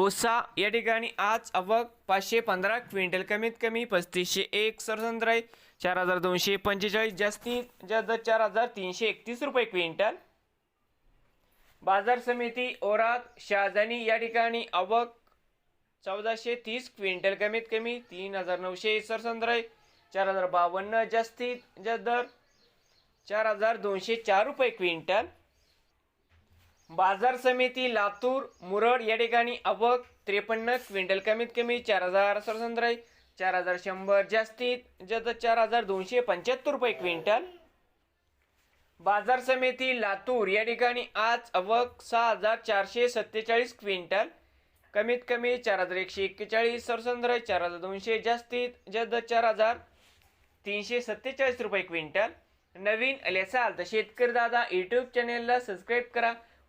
ओसा या ठिकाणी आज आवक पाचशे पंधरा क्विंटल कमीत कमी पस्तीसशे एक सरसंद्र आहे चार हजार दोनशे पंचेचाळीस जास्तीत जास्त चार हजार तीनशे एकतीस रुपये क्विंटल. बाजार समिती ओरात शहाजानी या ठिकाणी आवक चौदाशे तीस क्विंटल कमीत कमी तीन हजार नऊशे सरसंद्र आहे चार हजार बावन्न जास्तीत जास्त दर चार हजार दोनशे चार रुपये क्विंटल. बाजार समिती लातूर मुरड या ठिकाणी आवक त्रेपन्न क्विंटल कमीत कमी चार हजार सरसंद्राई चार हजार शंभर जास्तीत जास्त चार हजार दोनशे पंच्याहत्तर रुपये क्विंटल. बाजार समिती लातूर या ठिकाणी आज अवक सहा हजार चारशे सत्तेचाळीस क्विंटल. कमीत कमी चार हजार एकशे एक्केचाळीस सरसंद्रय चार हजार दोनशे जास्तीत जास्त चार हजार तीनशे सत्तेचाळीस रुपये क्विंटल. नवीन आल्यासाल तर शेतकरी दादा यूट्यूब चॅनेलला सबस्क्राईब करा.